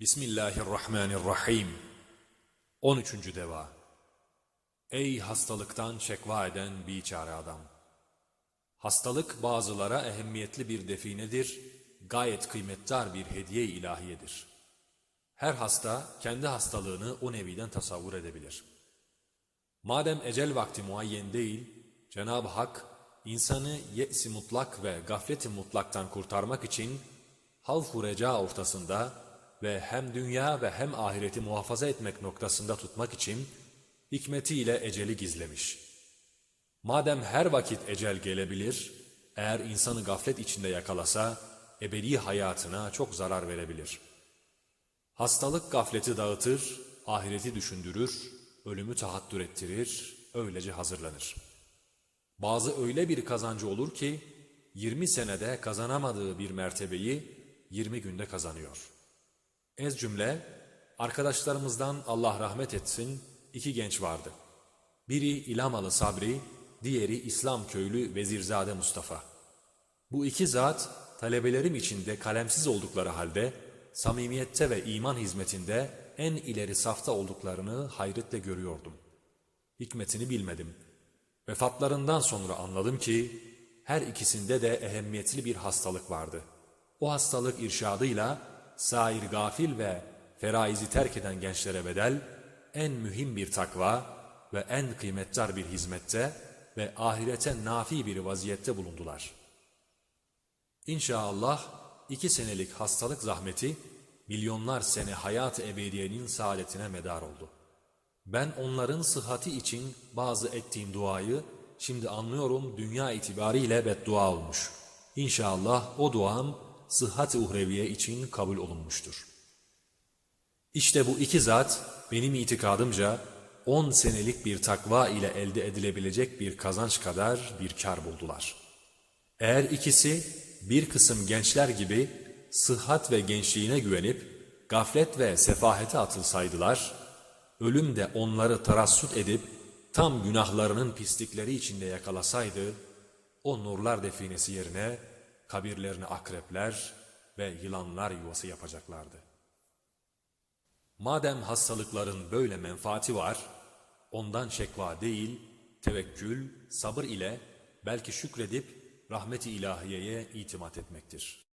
Bismillahirrahmanirrahim. 13. Deva Ey hastalıktan şekva eden biçare adam! Hastalık bazılara ehemmiyetli bir definedir, gayet kıymetdar bir hediye ilahiyedir. Her hasta kendi hastalığını o neviden tasavvur edebilir. Madem ecel vakti muayyen değil, Cenab-ı Hak insanı ye'si mutlak ve gafleti mutlaktan kurtarmak için havf-u reca ortasında ve hem dünya ve hem ahireti muhafaza etmek noktasında tutmak için hikmetiyle eceli gizlemiş. Madem her vakit ecel gelebilir, eğer insanı gaflet içinde yakalasa, ebedi hayatına çok zarar verebilir. Hastalık gafleti dağıtır, ahireti düşündürür, ölümü tahattür ettirir, öylece hazırlanır. Bazı öyle bir kazancı olur ki, 20 senede kazanamadığı bir mertebeyi 20 günde kazanıyor. Ez cümle, arkadaşlarımızdan Allah rahmet etsin, iki genç vardı. Biri İlamalı Sabri, diğeri İslam köylü Vezirzade Mustafa. Bu iki zat, talebelerim içinde kalemsiz oldukları halde, samimiyette ve iman hizmetinde en ileri safta olduklarını hayretle görüyordum. Hikmetini bilmedim. Vefatlarından sonra anladım ki, her ikisinde de ehemmiyetli bir hastalık vardı. O hastalık irşadıyla, sair gafil ve feraizi terk eden gençlere bedel, en mühim bir takva ve en kıymetdar bir hizmette ve ahirete nafi bir vaziyette bulundular. İnşallah iki senelik hastalık zahmeti, milyonlar sene hayat-ı ebediyenin saadetine medar oldu. Ben onların sıhhati için bazı ettiğim duayı, şimdi anlıyorum dünya itibariyle beddua olmuş. İnşallah o duam, sıhhat-ı uhreviye için kabul olunmuştur. İşte bu iki zat benim itikadımca 10 senelik bir takva ile elde edilebilecek bir kazanç kadar bir kar buldular. Eğer ikisi bir kısım gençler gibi sıhhat ve gençliğine güvenip gaflet ve sefahete atılsaydılar, ölüm de onları tarassut edip tam günahlarının pislikleri içinde yakalasaydı, o nurlar definesi yerine kabirlerine akrepler ve yılanlar yuvası yapacaklardı. Madem hastalıkların böyle menfaati var, ondan şekva değil, tevekkül, sabır ile belki şükredip rahmet-i ilahiyeye itimat etmektir.